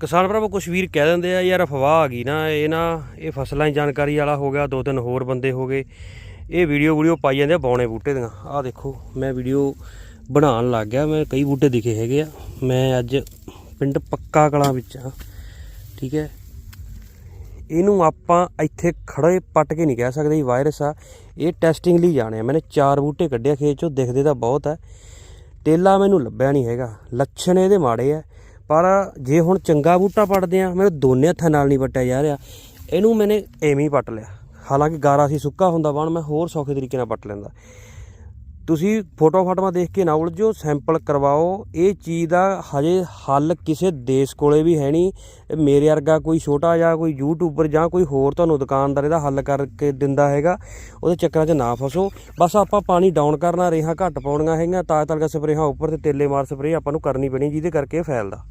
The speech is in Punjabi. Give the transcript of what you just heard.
ਕਿਸਾਨ ਭਰਾਵੋ, ਕੁਛ ਵੀਰ ਕਹਿ ਦਿੰਦੇ ਆ, ਯਾਰ ਅਫਵਾਹ ਆ ਗਈ ਨਾ, ਇਹ ਨਾ, ਇਹ ਫਸਲਾਂ ਦੀ ਜਾਣਕਾਰੀ ਵਾਲਾ ਹੋ ਗਿਆ, ਦੋ ਤਿੰਨ ਹੋਰ ਬੰਦੇ ਹੋ ਗਏ। ਇਹ ਵੀਡੀਓ ਵੀਡੀਓ ਪਾਈ ਜਾਂਦੇ ਆ ਬੌਣੇ ਬੂਟੇ ਦੀਆਂ। ਆਹ ਦੇਖੋ, ਮੈਂ ਵੀਡੀਓ ਬਣਾਉਣ ਲੱਗ ਗਿਆ, ਮੈਂ ਕਈ ਬੂਟੇ ਦਿਖੇ ਹੈਗੇ ਆ। ਮੈਂ ਅੱਜ ਪਿੰਡ ਪੱਕਾ ਕਲਾਂ ਵਿੱਚ ਆ, ਠੀਕ ਹੈ। ਇਹਨੂੰ ਆਪਾਂ ਇੱਥੇ ਖੜੇ ਪੱਟ ਕੇ ਨਹੀਂ ਕਹਿ ਸਕਦੇ, ਇਹ ਵਾਇਰਸ ਆ। ਇਹ ਟੈਸਟਿੰਗ ਲਈ ਜਾਣੇ ਆ। ਮੈਨੇ ਚਾਰ ਬੂਟੇ ਕੱਢਿਆ ਖੇਤ ਚੋਂ ਦਿਖਦੇ ਤਾਂ ਬਹੁਤ ਆ। ਟੇਲਾ ਮੈਨੂੰ ਲੱਭਿਆ ਨਹੀਂ ਹੈਗਾ। ਲੱਛਣ ਇਹਦੇ ਮਾੜੇ ਆ। ਪਰ ਜੇ ਹੁਣ ਚੰਗਾ ਬੂਟਾ ਪੱਟਦੇ ਆ, ਮੇਰੇ ਦੋਨੇ ਹੱਥਾਂ ਨਾਲ ਨਹੀਂ ਪੱਟਿਆ ਜਾ ਰਿਹਾ। ਇਹਨੂੰ ਮੈਨੇ ਐਵੇਂ ਹੀ ਪੱਟ ਲਿਆ। ਹਾਲਾਂਕਿ ਗਾਰਾ ਸੀ, ਸੁੱਕਾ ਹੁੰਦਾ ਬਣ, ਮੈਂ ਹੋਰ ਸੌਖੇ ਤਰੀਕੇ ਨਾਲ ਪੱਟ ਲੈਂਦਾ। ਤੁਸੀਂ ਫੋਟੋ ਫਾਟੋਆਂ ਦੇਖ ਕੇ ਨਾ ਉਲਝੋ, ਸੈਂਪਲ ਕਰਵਾਓ। ਇਹ ਚੀਜ਼ ਦਾ ਹਜੇ ਹੱਲ ਕਿਸੇ ਦੇਸ਼ ਕੋਲੇ ਵੀ ਹੈ ਨਹੀਂ। ਇਹ ਮੇਰੇ ਵਰਗਾ ਕੋਈ ਛੋਟਾ ਜਾਂ ਕੋਈ ਯੂਟਿਊਬਰ ਜਾਂ ਕੋਈ ਹੋਰ ਤੁਹਾਨੂੰ ਦੁਕਾਨਦਾਰ ਇਹਦਾ ਹੱਲ ਕਰਕੇ ਦਿੰਦਾ ਹੈਗਾ। ਉਹਦੇ ਚੱਕਰਾਂ 'ਚ ਨਾ ਫਸੋ। ਬਸ ਆਪਾਂ ਪਾਣੀ ਡਾਊਨ ਕਰਨਾ, ਰੇਹਾਂ ਘੱਟ ਪਾਉਣੀਆਂ ਹੈਗੀਆਂ, ਤਾਜ ਤਲਕਾ ਸਪਰੇਹਾਂ ਉੱਪਰ ਤੇ ਤੇਲੇ ਮਾਰ ਸਪਰੇਅ ਆਪਾਂ ਨੂੰ ਕਰਨੀ ਪੈਣੀ, ਜਿਹਦੇ ਕਰਕੇ ਇਹ ਫੈਲਦਾ।